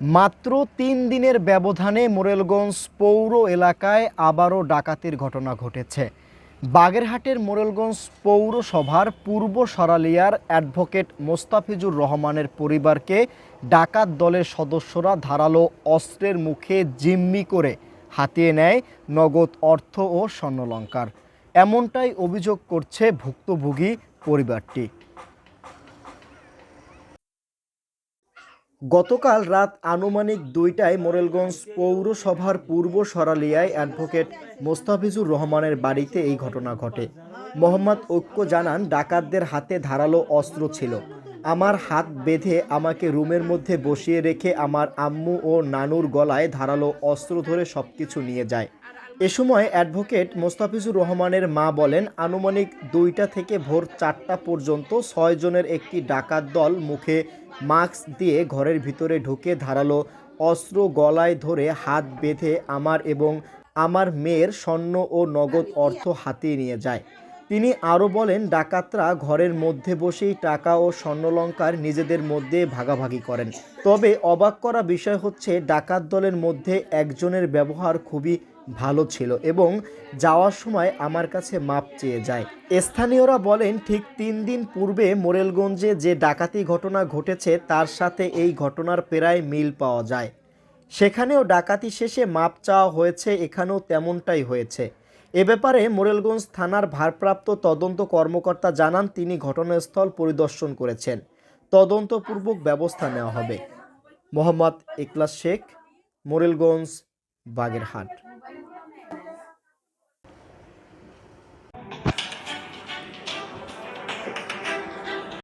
মাত্র তিন দিনের ব্যবধানে মোরেলগঞ্জ পৌর এলাকায় আবারও ডাকাতির ঘটনা ঘটেছে। বাগেরহাটের মোরেলগঞ্জ পৌরসভার পূর্ব সরালিয়ার অ্যাডভোকেট মোস্তাফিজুর রহমানের পরিবারকে ডাকাত দলের সদস্যরা ধারালো অস্ত্রের মুখে জিম্মি করে হাতিয়ে নেয় নগদ অর্থ ও স্বর্ণলঙ্কার। এমনটাই অভিযোগ করছে ভুক্তভোগী পরিবারটি। গতকাল রাত আনুমানিক দুইটায় মোরেলগঞ্জ পৌরসভার পূর্ব সরালিয়ায় অ্যাডভোকেট মোস্তাফিজুর রহমানের বাড়িতে এই ঘটনা ঘটে। মোহাম্মদ ঐক্য জানান, ডাকাতদের হাতে ধারালো অস্ত্র ছিল। আমার হাত বেঁধে আমাকে রুমের মধ্যে বসিয়ে রেখে আমার আম্মু ও নানুর গলায় ধারালো অস্ত্র ধরে সবকিছু নিয়ে যায়। এ সময় অ্যাডভোকেট মোস্তাফিজুর রহমানের মা বলেন, আনুমানিক দুইটা থেকে ভোর চারটা পর্যন্ত ছয় জনের একটি ডাকাত দল মুখে মাস্ক দিয়ে ঘরের ভিতরে ঢুকে ধারালো অস্ত্র গলায় ধরে হাত বেঁধে আমার এবং আমার মেয়ের স্বর্ণ ও নগদ অর্থ হাতিয়ে নিয়ে যায়। তিনি আরও বলেন, ডাকাতরা ঘরের মধ্যে বসেই টাকা ও স্বর্ণলঙ্কার নিজেদের মধ্যে ভাগাভাগি করেন। তবে অবাক করা বিষয় হচ্ছে, ডাকাত দলের মধ্যে একজনের ব্যবহার খুবই ভালো ছিল এবং যাওয়ার সময় আমার কাছে মাপ চেয়ে যায়। স্থানীয়রা বলেন, ঠিক তিন দিন পূর্বে মোরেলগঞ্জে যে ডাকাতি ঘটনা ঘটেছে, তার সাথে এই ঘটনার প্রায় মিল পাওয়া যায়। সেখানেও ডাকাতি শেষে মাপ চাওয়া হয়েছে, এখানেও তেমনটাই হয়েছে। এ ব্যাপারে মোরেলগঞ্জ থানার ভারপ্রাপ্ত তদন্ত কর্মকর্তা জানান, তিনি ঘটনাস্থল পরিদর্শন করেছেন। তদন্তপূর্বক ব্যবস্থা নেওয়া হবে। মোহাম্মদ ইকলাস শেখ, মোরেলগঞ্জ, বাগেরহাট।